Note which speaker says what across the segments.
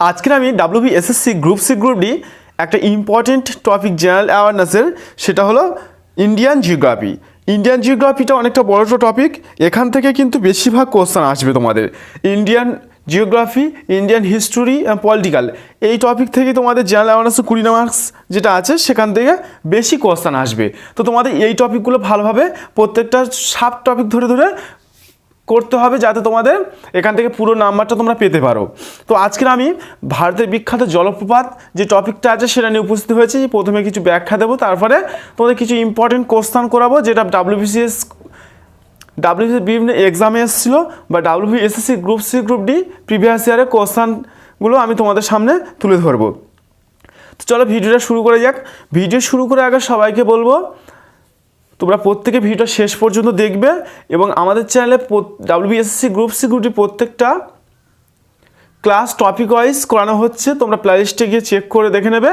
Speaker 1: আজকে আমি WB SSC group C group D একটা ইম্পর্টেন্ট টপিক জেনারেল অ্যাওয়ারনেসের সেটা হলো ইন্ডিয়ান জিওগ্রাফি ইন্ডিয়ান জিওগ্রাফিটা অনেকটা বড় টপিক এখান থেকে কিন্তু বেশিরভাগ কোশ্চেন আসবে তোমাদের। Indian geography Indian history and political এই টপিক থেকে তোমাদের জেনারেল অ্যাওয়ারনেস কুড়ি মার্কস যেটা আছে, সেখান থেকে বেশি কোশ্চেন আসবে। তো তোমাদের এই টপিকগুলো ভালোভাবে প্রত্যেকটা সাব টপিক ধরে ধরে করতে হবে যাতে তোমাদের এখান থেকে পুরো নাম্বারটা তোমরা পেতে পারো। তো আজকের আমি ভারতের বিখ্যাত জলপ্রপাত যে টপিকটা আছে সেটা নিয়ে উপস্থিত হয়েছি। প্রথমে কিছু ব্যাখ্যা দেবো, তারপরে তোমাদের কিছু ইম্পর্টেন্ট কোশ্চান করাবো যেটা ডাব্লিউবিসিএস ডাব্লিউবিসি বিভিন্ন এক্সামে এসেছিল বা WB SSC group C group D previous ইয়ারের কোশ্চানগুলো আমি তোমাদের সামনে তুলে ধরবো। তো চলো ভিডিওটা শুরু করে যাক। ভিডিও শুরু করে আগে সবাইকে বলব তোমরা প্রত্যেকে ভিডিওটা শেষ পর্যন্ত দেখবে এবং আমাদের চ্যানেলে ডাব্লিউবিএসসি গ্রুপ সি গ্রুপটি প্রত্যেকটা ক্লাস টপিক ওয়াইজ করানো হচ্ছে। তোমরা প্লেলিস্টে গিয়ে চেক করে দেখে নেবে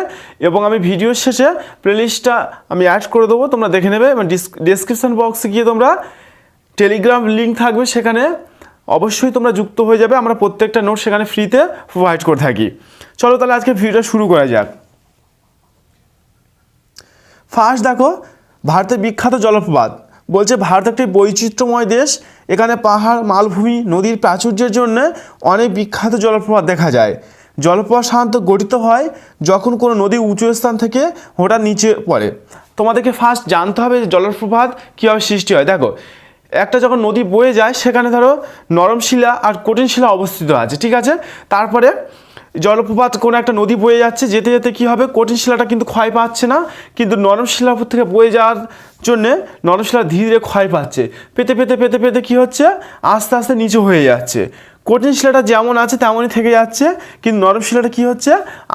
Speaker 1: এবং আমি ভিডিওর শেষে প্লেলিস্টটা আমি অ্যাড করে দেবো। তোমরা দেখে নেবে এবং ডিসক্রিপশান বক্সে গিয়ে তোমরা টেলিগ্রাম লিঙ্ক থাকবে সেখানে। অবশ্যই তোমরা যুক্ত হয়ে যাবে। আমরা প্রত্যেকটা নোট সেখানে ফ্রিতে প্রোভাইড করে থাকি। চলো তাহলে আজকে ভিডিওটা শুরু করা যাক। ফার্স্ট দেখো ভারতের বিখ্যাত জলপ্রপাত। বলছে ভারত একটি বৈচিত্র্যময় দেশ। এখানে পাহাড়, মালভূমি, নদীর প্রাচুর্যের জন্য অনেক বিখ্যাত জলপ্রপাত দেখা যায়। জলপ্রপাত সাধারণত গঠিত হয় যখন কোনো নদী উঁচু স্থান থেকে হঠাৎ নিচে পড়ে। তোমাদেরকে ফার্স্ট জানতে হবে যে জলপ্রপাত কীভাবে সৃষ্টি হয়। দেখো, একটা যখন নদী বয়ে যায়, সেখানে ধরো নরম শিলা আর কঠিন শিলা অবস্থিত আছে, ঠিক আছে? তারপরে জলপ্রপাত কোনো একটা নদী বয়ে যাচ্ছে, যেতে যেতে কী হবে? কঠিন শিলাটা কিন্তু ক্ষয় পাচ্ছে না, কিন্তু নরম শিলার থেকে বয়ে যাওয়ার জন্যে নরম শিলা ধীরে ধীরে ক্ষয় পাচ্ছে। পেতে পেতে পেতে পেতে কী হচ্ছে? আস্তে আস্তে নিচু হয়ে যাচ্ছে। কঠিন শিলাটা যেমন আছে তেমনই থেকে যাচ্ছে, কিন্তু নরম শিলাটা কী হচ্ছে?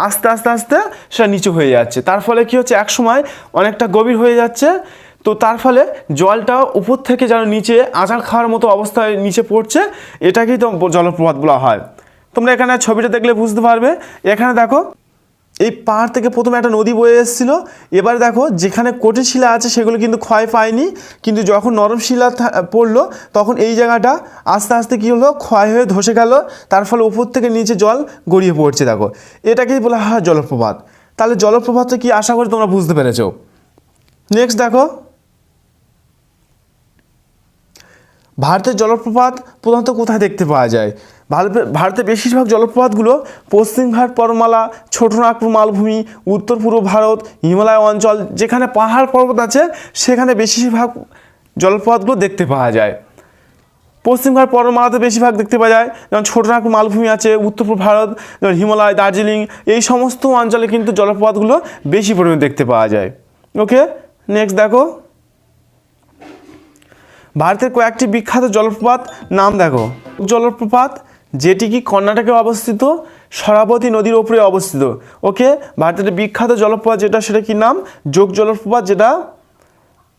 Speaker 1: আস্তে আস্তে আস্তে সেটা নিচু হয়ে যাচ্ছে। তার ফলে কী হচ্ছে? এক সময় অনেকটা গভীর হয়ে যাচ্ছে, তো তার ফলে জলটা উপর থেকে যেন নিচে আচার খাওয়ার মতো অবস্থায় নিচে পড়ছে, এটাকেই তো জলপ্রপাত বলা হয়। তোমরা এখানে ছবিটা দেখলে বুঝতে পারবে। এখানে দেখো, এই পাহাড় থেকে প্রথমে একটা নদী বয়ে এসেছিল। এবার দেখো, যেখানে কঠিন শিলা আছে সেগুলো কিন্তু ক্ষয় পায়নি। কিন্তু যখন নরম শিলা পড়ল, তখন এই জায়গাটা আস্তে আস্তে কী হলো, ক্ষয় হয়ে ধসে গেল। তার ফলে উপর থেকে নিচে জল গড়িয়ে পড়ছে, দেখো। এটাকেই বলা হয় জলপ্রপাত। তাহলে জলপ্রপাতটা কি আশা করি তোমরা বুঝতে পেরেছ। নেক্সট দেখো ভারতের জলপ্রপাত প্রধানত কোথায় দেখতে পাওয়া যায়? ভারতে, ভারতের বেশিরভাগ জলপ্রপাতগুলো পশ্চিম ঘাট পর্বমালা ছোটনাগপুর মালভূমি, উত্তর পূর্ব ভারত, হিমালয় অঞ্চল, যেখানে পাহাড় পর্বত আছে, সেখানে বেশিরভাগ জলপ্রপাতগুলো দেখতে পাওয়া যায়। পশ্চিমঘাট পর্বমালাতে বেশিরভাগ দেখতে পাওয়া যায়। যেমন ছোটনাগপুর মালভূমি আছে, উত্তর ভারত, যেমন হিমালয়, দার্জিলিং, এই সমস্ত অঞ্চলে কিন্তু জলপ্রপাতগুলো বেশি পরিমাণে দেখতে পাওয়া যায়। ওকে নেক্সট দেখো। ভারতের কয়েকটি বিখ্যাত জলপ্রপাত নাম দেখো। জলপ্রপাত, যেটি কি কর্ণাটকে অবস্থিত? সরাবতী নদীর ওপরে অবস্থিত। ওকে, ভারতের বিখ্যাত জলপ্রপাত যেটা, সেটা কি নাম? যোগ জলপ্রপাত, যেটা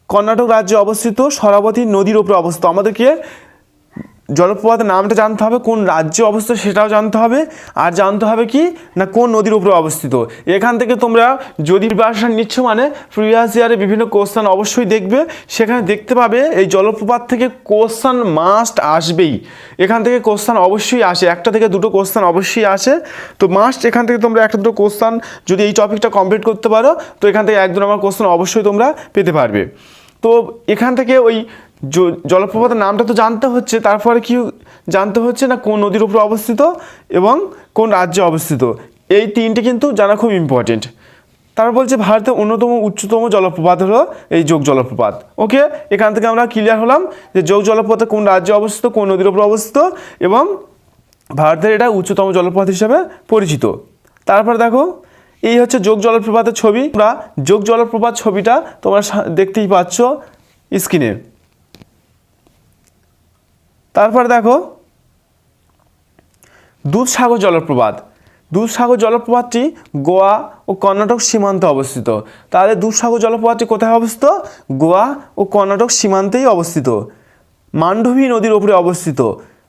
Speaker 1: কর্ণাটক রাজ্যে অবস্থিত সরাবতী নদীর ওপরে অবস্থিত। আমাদেরকে জলপ্রপাতের নামটা জানতে হবে, কোন রাজ্যে অবস্থিত সেটাও জানতে হবে। আর জানতে হবে কি? না, কোন নদীর উপরে অবস্থিত? এখান থেকে তোমরা যদি প্রিপারেশন নিচ্ছ মানে প্রিভিয়াস ইয়ারে বিভিন্ন কোশ্চান অবশ্যই দেখবে। সেখানে দেখতে পাবে এই জলপ্রপাত থেকে কোশ্চান মাস্ট আসবেই। এখান থেকে কোশ্চান অবশ্যই আসে। একটা থেকে দুটো কোশ্চান অবশ্যই আসে। তো মাস্ট এখান থেকে তোমরা একটা দুটো কোশ্চান যদি এই টপিকটা কমপ্লিট করতে পারো, তো এখান থেকে এক দু নম্বর কোশ্চান অবশ্যই তোমরা পেতে পারবে। তো এখান থেকে ওই জলপ্রপাতের নামটা তো জানতে হচ্ছে, তারপরে কি জানতে হচ্ছে না কোন নদীর উপরে অবস্থিত এবং কোন রাজ্যে অবস্থিত? এই তিনটে কিন্তু জানা খুব ইম্পর্টেন্ট তারপর বলছে ভারতের অন্যতম উচ্চতম জলপ্রপাত হলো এই যোগ জলপ্রপাত। ওকে এখান থেকে আমরা ক্লিয়ার হলাম যে যোগ জলপ্রপাত কোন রাজ্যে অবস্থিত, কোন নদীর উপরে অবস্থিত এবং ভারতের এটা উচ্চতম জলপ্রপাত হিসাবে পরিচিত। তারপর দেখো, এই হচ্ছে যোগ জলপ্রপাতের ছবি। আমরা যোগ জলপ্রপাত ছবিটা তোমরা দেখতেই পাচ্ছ স্ক্রিনে। তারপর দেখো দুধসাগর জলপ্রপাত। দুধসাগর জলপ্রপাতটি গোয়া ও কর্ণাটক সীমান্তে অবস্থিত। তাহলে দুধসাগর জলপ্রপাতটি কোথায় অবস্থিত? গোয়া ও কর্ণাটক সীমান্তেই অবস্থিত। মান্ডবী নদীর ওপরে অবস্থিত।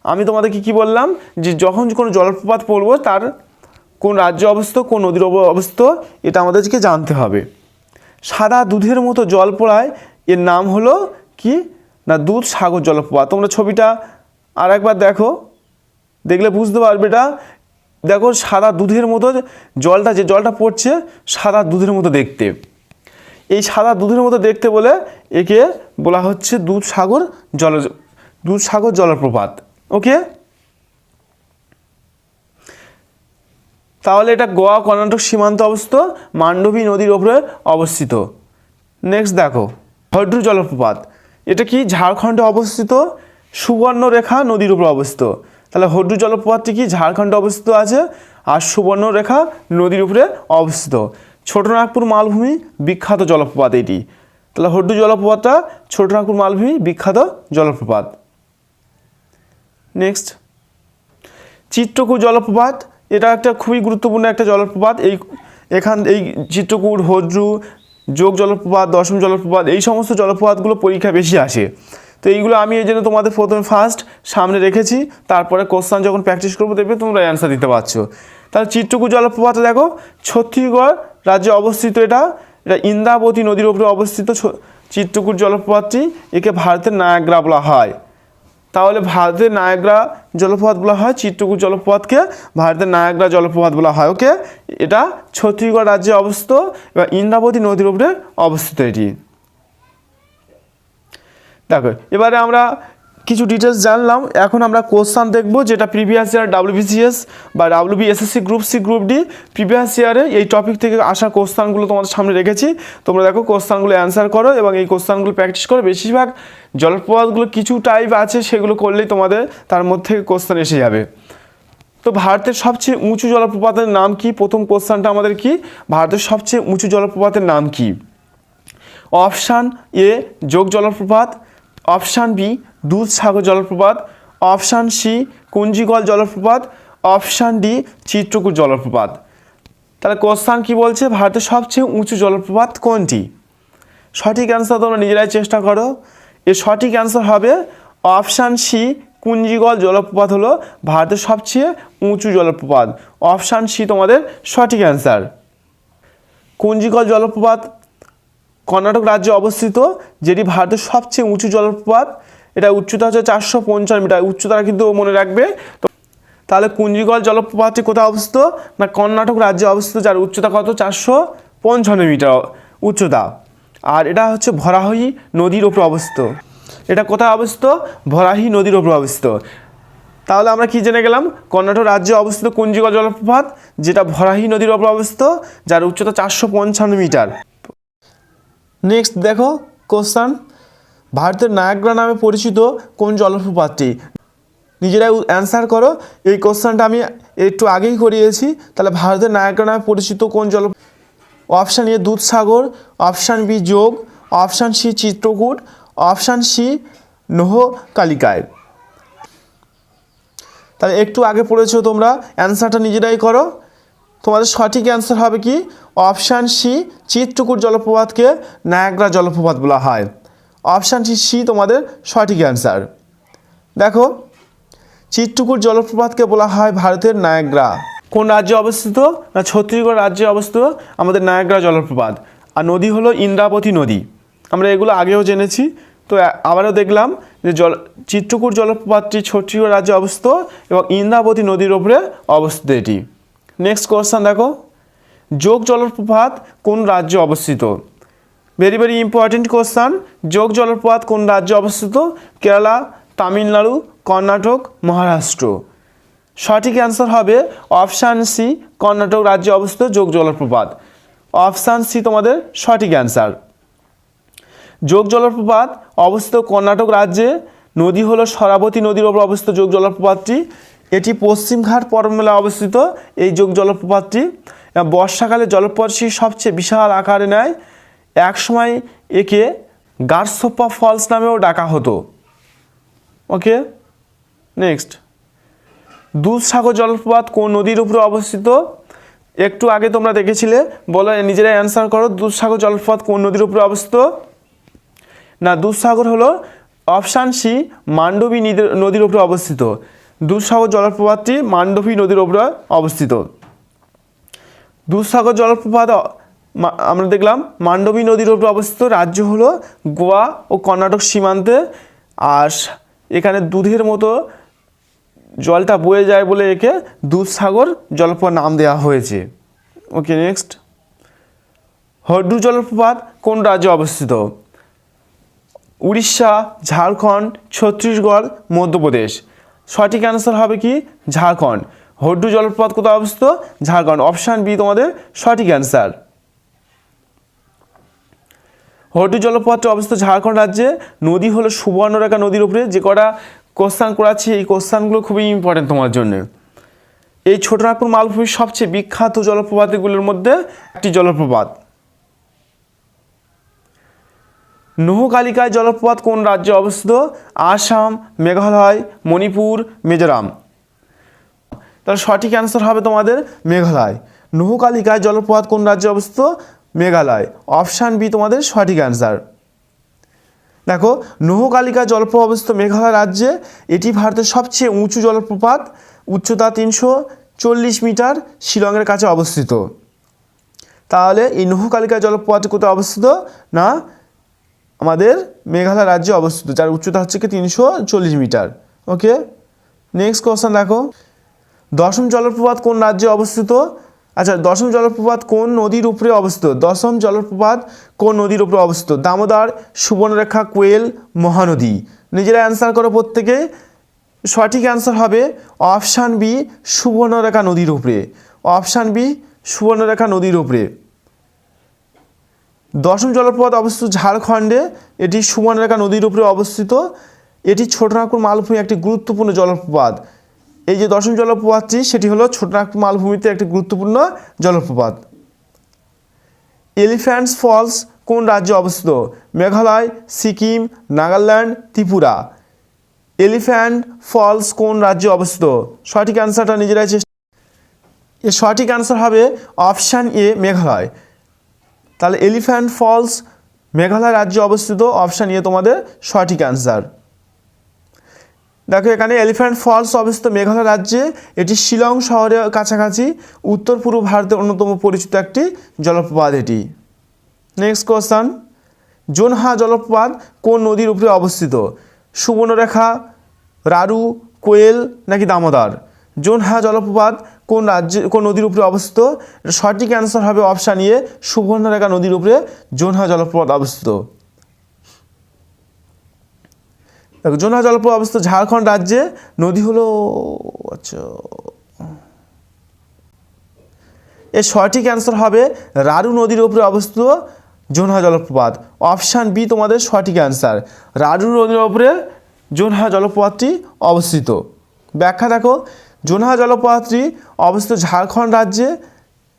Speaker 1: আমি তোমাদেরকে কি বললাম? যে যখন কোনো জলপ্রপাত পড়ব, তার কোন রাজ্যে অবস্থিত, কোন নদীর ওপর অবস্থিত, এটা আমাদেরকে জানতে হবে। সাদা দুধের মতো জল পড়ায়, এর নাম হলো কি? না, দুধ, সাগর, জলপ্রপাত। তোমরা ছবিটা আর একবার দেখো, দেখলে বুঝতে পারবে এটা। দেখো, সাদা দুধের মতো জলটা, যে জলটা পড়ছে, সাদা দুধের মতো দেখতে। এই সাদা দুধের মতো দেখতে বলে একে বলা হচ্ছে দুধ সাগর জল, দুধ সাগর জলপ্রপাত। ওকে? তাহলে এটা গোয়া, কর্ণাটক সীমান্ত অবস্থিত, মান্ডবী নদীর ওপরে অবস্থিত। নেক্সট দেখো হড্রু জলপ্রপাত। এটা কি ঝাড়খণ্ডে অবস্থিত? সুবর্ণরেখা নদীর উপরে অবস্থিত। তাহলে হড্রু জলপ্রপাতটি কি? ঝাড়খণ্ডে অবস্থিত আছে। আর সুবর্ণরেখা নদীর উপরে অবস্থিত। ছোটনাগপুর মালভূমি, বিখ্যাত জলপ্রপাত এটি। তাহলে হড্ডু জলপ্রপাতটা ছোটনাগপুর মালভূমি, বিখ্যাত জলপ্রপাত। নেক্সট চিত্রকূট জলপ্রপাত। এটা একটা খুবই গুরুত্বপূর্ণ একটা জলপ্রপাত। এই, এখান, এই চিত্রকূট হদ্রু যোগ জলপ্রপাত, দশম জলপ্রপাত, এই সমস্ত জলপ্রপাতগুলো পরীক্ষা বেশি আসে। তো এইগুলো আমি এই জন্য তোমাদের প্রথমে ফার্স্ট সামনে রেখেছি, তারপরে কোশ্চান যখন প্র্যাকটিস করব দেখবে তোমরা অ্যান্সার দিতে পারছ। তাহলে চিত্রকূট জলপ্রপাত দেখো, ছত্তিশগড় রাজ্যে অবস্থিত এটা এটা ইন্দ্রাবতী নদীর উপরে অবস্থিত চিত্রকূট জলপ্রপাতটি, একে ভারতের নায়াগ্রা বলা হয়। তাহলে ভারতের নায়াগ্রা জলপ্রপাত বলা হয়, চিত্রকূট জলপ্রপাতকে ভারতের নায়াগ্রা জলপ্রপাত বলা হয় ওকে এটা ছত্তিশগড় রাজ্যে অবস্থিত এবং ইন্দ্রাবতী নদীর উপরে অবস্থিত এটি। দেখো, এবারে আমরা কিছু ডিটেলস জানলাম। এখন আমরা কোশ্চান দেখব যেটা প্রিভিয়াস ইয়ার ডাব্লিউবিসিএস বা WB SSC group C group D previous ইয়ারে এই টপিক থেকে আসা কোশ্চানগুলো তোমাদের সামনে রেখেছি। তোমরা দেখো কোশ্চানগুলো অ্যান্সার করো এবং এই কোশ্চানগুলো প্র্যাকটিস করো। বেশিরভাগ জলপ্রপাতগুলো কিছু টাইপ আছে, সেগুলো করলেই তোমাদের তার মধ্যে কোশ্চান এসে যাবে। তো ভারতের সবচেয়ে উঁচু জলপ্রপাতের নাম কি? প্রথম কোশ্চানটা আমাদের কি? ভারতের সবচেয়ে উঁচু জলপ্রপাতের নাম কি? অপশান এ যোগ জলপ্রপাত। অপশান বি, দুধসাগর জলপ্রপাত। অপশান সি, কুঞ্জিগল জলপ্রপাত। অপশান ডি, চিত্রকূট জলপ্রপাত। তাহলে কোশ্চান কি বলছে? ভারতের সবচেয়ে উঁচু জলপ্রপাত কোনটি? সঠিক অ্যান্সার তোমরা নিজেরাই চেষ্টা করো। এর সঠিক অ্যান্সার হবে অপশান সি, কুঞ্জিগল জলপ্রপাত হলো ভারতের সবচেয়ে উঁচু জলপ্রপাত। অপশান সি তোমাদের সঠিক অ্যান্সার কুঞ্জিগল জলপ্রপাত কর্ণাটক রাজ্যে অবস্থিত, যেটি ভারতের সবচেয়ে উঁচু জলপ্রপাত। এটা উচ্চতা হচ্ছে চারশো পঞ্চান্ন মিটার। উচ্চতাটা কিন্তু মনে রাখবে। তো তাহলে কুঞ্জিগল জলপ্রপাতটি কোথায় অবস্থিত? না, কর্ণাটক রাজ্যে অবস্থিত, যার উচ্চতা কত? চারশো পঞ্চান্ন মিটার উচ্চতা। আর এটা হচ্ছে ভরাহী নদীর ওপর অবস্থিত। এটা কোথায় অবস্থিত? ভরাহি নদীর ওপর অবস্থিত। তাহলে আমরা কি জেনে গেলাম? কর্ণাটক রাজ্যে অবস্থিত কুঞ্জিগল জলপ্রপাত, যেটা ভরাহি নদীর ওপর অবস্থিত, যার উচ্চতা চারশো পঞ্চান্ন মিটার। নেক্সট দেখো কোশ্চান ভারতের নায়াগ্রা নামে পরিচিত কোন জলপ্রপাতটি? নিজেরাই অ্যান্সার করো। এই কোশ্চানটা আমি একটু আগেই করিয়েছি। তাহলে ভারতের নায়াগ্রা নামে পরিচিত কোন জল option A Dudhsagar. Option B Jog. Option C Chitrakoot. Option C Nohkalikai তাহলে একটু আগে পড়েছো তোমরা। অ্যান্সারটা নিজেরাই করো। তোমাদের সঠিক অ্যান্সার হবে কি? অপশান সি চিত্রকূট জলপ্রপাতকে নায়াগ্রা জলপ্রপাত বলা হয়। অপশান সি সি তোমাদের সঠিক অ্যান্সার দেখো, চিত্রকূট জলপ্রপাতকে বলা হয় ভারতের নায়াগ্রা কোন রাজ্যে অবস্থিত না ছত্তিশগড় রাজ্যে অবস্থিত? আমাদের নায়াগ্রা জলপ্রপাত। আর নদী হলো ইন্দ্রাবতী নদী। আমরা এগুলো আগেও জেনেছি। তো আবারও দেখলাম যে জল, চিত্রকূট জলপ্রপাতটি ছত্তিশগড় রাজ্যে অবস্থিত এবং ইন্দ্রাবতী নদীর ওপরে অবস্থিত এটি। নেক্সট কোশ্চেন দেখো। যোগ জলপ্রপাত কোন রাজ্যে অবস্থিত? ভেরি ভেরি ইম্পর্টেন্ট কোশ্চান যোগ জলপ্রপাত কোন রাজ্যে অবস্থিত? কেরালা তামিলনাড়ু কর্ণাটক মহারাষ্ট্র সঠিক অ্যান্সার হবে অপশান সি কর্ণাটক রাজ্যে অবস্থিত যোগ জলপ্রপাত। অপশান সি তোমাদের সঠিক অ্যান্সার যোগ জলপ্রপাত অবস্থিত কর্ণাটক রাজ্যে। নদী হলো সরাবতী নদীর ওপর অবস্থিত যোগ জলপ্রপাতটি। এটি পশ্চিমঘাট পর্বতমালায় অবস্থিত। এই যোগ জলপ্রপাতটি বর্ষাকালে জলপ্রপাতটি সবচেয়ে বিশাল আকারে নেয়। একসময় একে গার্সোপা ফলস নামেও ডাকা হতো। ওকে, নেক্সট। দুধসাগর জলপ্রপাত কোন নদীর উপরে অবস্থিত? একটু আগে তোমরা দেখেছিলে, বলো, নিজেরাই অ্যান্সার করো, দুধসাগর জলপ্রপাত কোন নদীর উপরে অবস্থিত? না, দুধসাগর হলো অপশান সি, মান্ডবী নদীর উপরে অবস্থিত। দুধসাগর জলপ্রপাতটি মান্ডবী নদীর ওপরে অবস্থিত। দুধসাগর জলপ্রপাত আমরা দেখলাম মান্ডবী নদীর ওপরে অবস্থিত রাজ্য হলো গোয়া ও কর্ণাটক সীমান্তে। আর এখানে দুধের মতো জলটা বয়ে যায় বলে একে দুধসাগর জলপ্রপাত নাম দেওয়া হয়েছে। ওকে নেক্সট হড্ডু জলপ্রপাত কোন রাজ্যে অবস্থিত? উড়িষ্যা, ঝাড়খণ্ড, ছত্তিশগড়, মধ্যপ্রদেশ। সঠিক অ্যান্সার হবে কি? ঝাড়খণ্ড। হড্ডু জলপ্রপাত কোথায় অবস্থিত? ঝাড়খণ্ড। অপশান বি তোমাদের সঠিক অ্যান্সার হড্ডু জলপ্রপাতটি অবস্থিত ঝাড়খণ্ড রাজ্যে। নদী হলো সুবর্ণরেখা নদীর উপরে। যে কটা কোশ্চান করাচ্ছি, এই কোশ্চানগুলো খুবই ইম্পর্টেন্ট তোমার জন্য। এই ছোটনাগপুর মালভূমির সবচেয়ে বিখ্যাত জলপ্রপাতগুলোর মধ্যে একটি জলপ্রপাত। নহকালিকায় জলপ্রপাত কোন রাজ্যে অবস্থিত? আসাম, মেঘালয়, মণিপুর, মিজোরাম। তাহলে সঠিক অ্যান্সার হবে তোমাদের মেঘালয়। নহকালিকায় জলপ্রপাত কোন রাজ্যে অবস্থিত? মেঘালয়। অপশান বি তোমাদের সঠিক অ্যান্সার দেখো নহকালিকা জলপ্রপাত অবস্থিত মেঘালয় রাজ্যে, এটি ভারতের সবচেয়ে উঁচু জলপ্রপাত, উচ্চতা তিনশো চল্লিশ মিটার, শিলংয়ের কাছে অবস্থিত। তাহলে এই নহকালিকা জলপ্রপাত কোথায় অবস্থিত? না আমাদের মেঘালয় রাজ্যে অবস্থিত, যার উচ্চতা হচ্ছে কি তিনশো চল্লিশ মিটার। ওকে নেক্সট কোশ্চেন দেখো। দশম জলপ্রপাত কোন রাজ্যে অবস্থিত? আচ্ছা দশম জলপ্রপাত কোন নদীর উপরে অবস্থিত? দশম জলপ্রপাত কোন নদীর উপরে অবস্থিত? দামোদর, সুবর্ণরেখা, কোয়েল, মহানদী। নিজেরা অ্যান্সার করো প্রত্যেকে। সঠিক অ্যান্সার হবে অপশান বি সুবর্ণরেখা নদীর উপরে। অপশান বি সুবর্ণরেখা নদীর উপরে। দশম জলপ্রপাত অবস্থিত ঝাড়খণ্ডে, এটি সুবর্ণরেখা নদীর উপরে অবস্থিত। এটি ছোটনাগপুর মালভূমি একটি গুরুত্বপূর্ণ জলপ্রপাত। এই যে দশম জলপ্রপাতটি, সেটি হলো ছোটনাগপুর মালভূমিতে একটি গুরুত্বপূর্ণ জলপ্রপাত। এলিফ্যান্টস ফলস কোন রাজ্যে অবস্থিত? মেঘালয়, সিকিম, নাগাল্যান্ড, ত্রিপুরা। এলিফ্যান্ট ফলস কোন রাজ্যে অবস্থিত? সঠিক অ্যান্সারটা নিজেরাই চেষ্টা এর সঠিক অ্যান্সার হবে অপশান এ, মেঘালয়। তাহলে এলিফ্যান্ট ফলস মেঘালয় রাজ্যে অবস্থিত। অপশান ইয়ে তোমাদের সঠিক অ্যান্সার দেখো, এখানে এলিফ্যান্ট ফলস অবস্থিত মেঘালয় রাজ্যে। এটি শিলং শহরের কাছাকাছি। উত্তর পূর্ব ভারতের অন্যতম পরিচিত একটি জলপ্রপাত এটি। নেক্সট কোশ্চান জোনহা জলপ্রপাত কোন নদীর উপরে অবস্থিত? সুবর্ণরেখা, রারু, কোয়েল নাকি দামোদর? জোনহা জলপ্রপাত কোন রাজ্যে, কোন নদীর উপরে অবস্থিত? সঠিক অ্যান্সার হবে অপশান ইয়ে সুবর্ণরেখা নদীর উপরে জোনহা জলপ্রপাত অবস্থিত। জোনহা জলপ্রপাত অবস্থিত ঝাড়খণ্ড রাজ্যে, নদী হলো আচ্ছা। এর সঠিক অ্যান্সার হবে রারু নদীর উপরে অবস্থিত জোনহা জলপ্রপাত। অপশান বি তোমাদের সঠিক অ্যান্সার রারু নদীর উপরে জোনহা জলপ্রপাতটি অবস্থিত। ব্যাখ্যা দেখো জোনহা জলপ্রপাতটি অবস্থিত ঝাড়খণ্ড রাজ্যে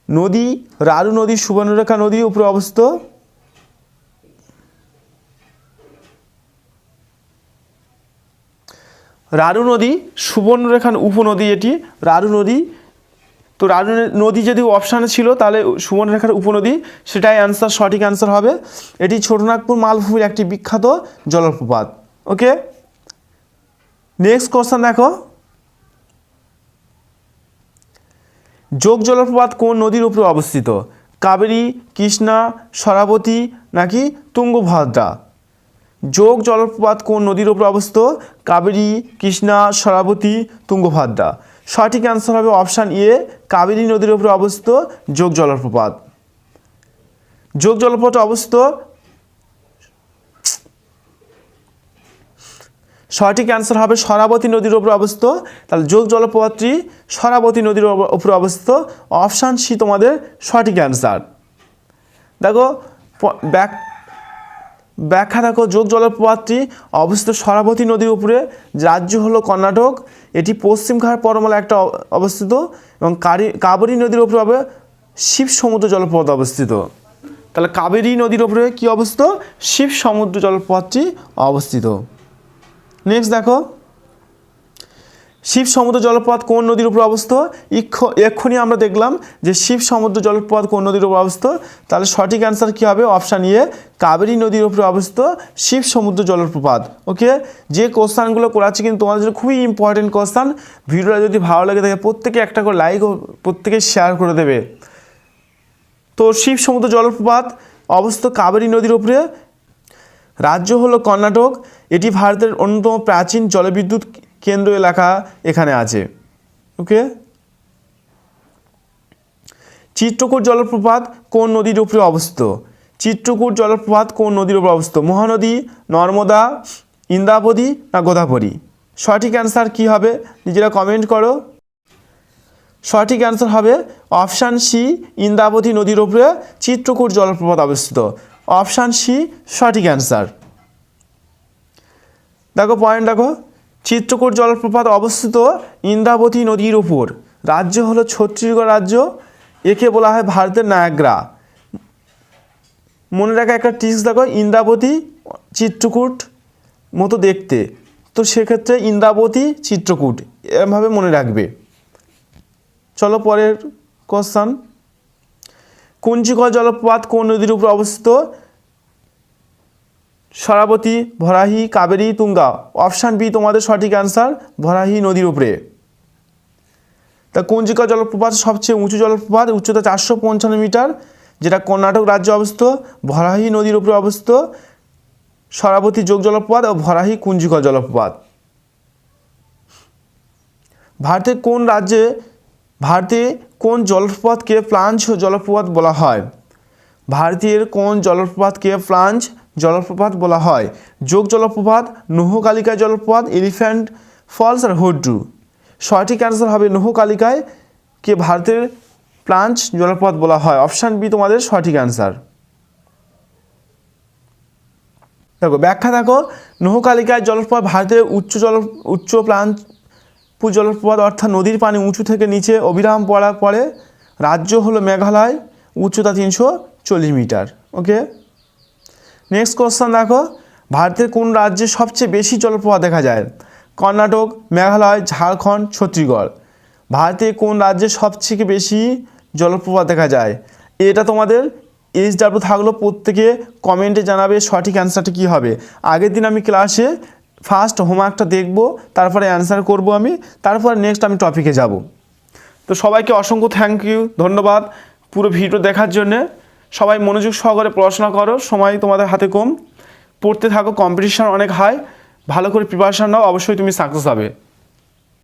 Speaker 1: নদী, রারু নদী, সুবর্ণরেখা নদীর উপরে অবস্থিত। রারু নদী, সুবর্ণরেখা উপনদী এটি, রারু নদী। তো রারু নদী যদি অপশানে ছিল, তাহলে সুবর্ণরেখার উপনদী, সেটাই অ্যান্সার সঠিক অ্যান্সার হবে। এটি ছোটনাগপুর মালভূমির একটি বিখ্যাত জলপ্রপাত। ওকে নেক্সট কোশ্চেন দেখো। যোগ জলপ্রপাত কোন নদীর উপরে অবস্থিত? কাবেরী, কৃষ্ণা, সরাবতী নাকি তুঙ্গভদ্রা? যোগ জলপ্রপাত কোন নদীর উপরে অবস্থিত? কাবেরী, কৃষ্ণা, সরাবতী, তুঙ্গভদ্রা। সঠিক অ্যান্সার হবে অপশান এ কাবেরী নদীর উপরে অবস্থিত যোগ জলপ্রপাত। যোগ জলপ্রপাত অবস্থিত সঠিক অ্যান্সার হবে সরাবতী নদীর উপরে অবস্থিত। তাহলে যোগ জলপ্রপাতটি সরাবতী নদীর ওপ- উপরে অবস্থিত। অপশান সি তোমাদের সঠিক অ্যান্সার দেখো ব্যাক ব্যাখ্যা দেখো যোগ জলপ্রপাতটি অবস্থিত সরাবতী নদীর উপরে। রাজ্য হলো কর্ণাটক। এটি পশ্চিমঘাট পরমালা একটা অবস্থিত এবং কারি কাবেরী নদীর উপরে হবে শিব সমুদ্র জলপ্রপাত অবস্থিত। তাহলে কাবেরী নদীর উপরে কি অবস্থিত? শিব সমুদ্র জলপ্রপাতটি অবস্থিত। নেক্সট দেখো। শিব সমুদ্র জলপ্রপাত কোন নদীর উপর অবস্থিত? এক্ষুনি আমরা দেখলাম যে শিব সমুদ্র জলপ্রপাত কোন নদীর উপর অবস্থিত। তাহলে সঠিক অ্যান্সার কী হবে? অপশান ইয়ে কাবেরী নদীর উপরে অবস্থিত শিব সমুদ্র জলপ্রপাত। ওকে যে কোশ্চানগুলো করাচ্ছি কিন্তু তোমাদের জন্য খুবই ইম্পর্টেন্ট কোশ্চান ভিডিওটা যদি ভালো লাগে থাকে প্রত্যেকে একটা করে লাইক ও প্রত্যেকে শেয়ার করে দেবে। তো শিব সমুদ্র জলপ্রপাত অবস্থিত কাবেরী নদীর উপরে রাজ্য হলো কর্ণাটক। এটি ভারতের অন্যতম প্রাচীন জলবিদ্যুৎ কেন্দ্র এলাকা এখানে আছে। ওকে? চিত্রকূট জলপ্রপাত কোন নদীর উপরে অবস্থিত? চিত্রকূট জলপ্রপাত কোন নদীর উপরে অবস্থিত? মহানদী, নর্মদা, ইন্দ্রাবতী না গোদাবরী? সঠিক অ্যান্সার কি হবে? নিজেরা কমেন্ট করো। সঠিক অ্যান্সার হবে অপশান সি, ইন্দ্রাবতী নদীর উপরে চিত্রকূট জলপ্রপাত অবস্থিত। অপশান সি, সঠিক অ্যান্সার। দেখো, পয়েন্ট দেখো। চিত্রকূট জলপ্রপাত অবস্থিত ইন্দ্রাবতী নদীর উপর। রাজ্য হলো ছত্তিশগড় রাজ্য। একে বলা হয় ভারতের নায়াগ্রা। মনে রাখা, একটা টিক্স দেখো, ইন্দ্রাবতী চিত্রকূট মতো দেখতে। তো সেক্ষেত্রে ইন্দ্রাবতী চিত্রকূট, এরমভাবে মনে রাখবে। চলো, পরের কোশ্চান কুঞ্চিকল জলপ্রপাত কোন নদীর উপর অবস্থিত? সরাবতী, ভরাহি, কাবেরী, তুঙ্গা। অপশান বি তোমাদের সঠিক অ্যান্সার ভরাহি নদীর উপরে। তা কুঞ্চিকা জলপ্রপাত সবচেয়ে উঁচু জলপ্রপাত? উচ্চতা চারশো পঞ্চান্ন মিটার, যেটা কর্ণাটক রাজ্যে অবস্থিত। ভরাহি নদীর উপরে অবস্থিত। সরাবতী যোগ জলপ্রপাত ও ভরাহি কুঞ্জিকল জলপ্রপাত? ভারতের কোন রাজ্যে ভারতে কোন জলপ্রপাতকে প্লাঞ্চ জলপ্রপাত বলা হয়? ভারতের কোন জলপ্রপাতকে প্লাঞ্চ জলপ্রপাত বলা হয়? যোগ জলপ্রপাত নহকালিকা জলপ্রপাত, এলিফ্যান্ট ফলস আর হুড্রু। সঠিক অ্যান্সার হবে নহকালিকায়, কে ভারতের প্লাঞ্চ জলপ্রপাত বলা হয়। অপশান বি তোমাদের সঠিক অ্যান্সার দেখো, ব্যাখ্যা দেখো। নহকালিকায় জলপ্রপাত ভারতের উচ্চ জল উচ্চ প্লাঞ্চ পু জলপ্রপাত অর্থাৎ নদীর পানি উঁচু থেকে নিচে অবিরাম পড়ার পরে রাজ্য হলো মেঘালয়, উচ্চতা তিনশো চল্লিশ মিটার, ওকে? নেক্সট কোশ্চেন দেখো, ভারতের কোন রাজ্যে সবচেয়ে বেশি জলপ্রপাত দেখা যায়? কর্ণাটক, মেঘালয়, ঝাড়খণ্ড, ছত্তিশগড়। ভারতে কোন রাজ্যে সবথেকে বেশি জলপ্রপাত দেখা যায়? এটা তোমাদের এইচ ডাব্লিউ থাকল প্রত্যেকে কমেন্টে জানাবে, সঠিক অ্যান্সারটা কী হবে? আগের দিন আমি ক্লাসে ফার্স্ট হোমওয়ার্কটা দেখব, তারপরে অ্যান্সার করব আমি, তারপরে নেক্সট আমি টপিকে যাব। তো সবাইকে অসংখ্য থ্যাংক ইউ ধন্যবাদ পুরো ভিডিও দেখার জন্যে। সবাই মনোযোগ সহকারে পড়াশোনা করো, সময় তোমাদের হাতে কম। পড়তে থাকো কম্পিটিশান অনেক হাই ভালো করে প্রিপারেশান নাও, অবশ্যই তুমি সাকসেস হবে।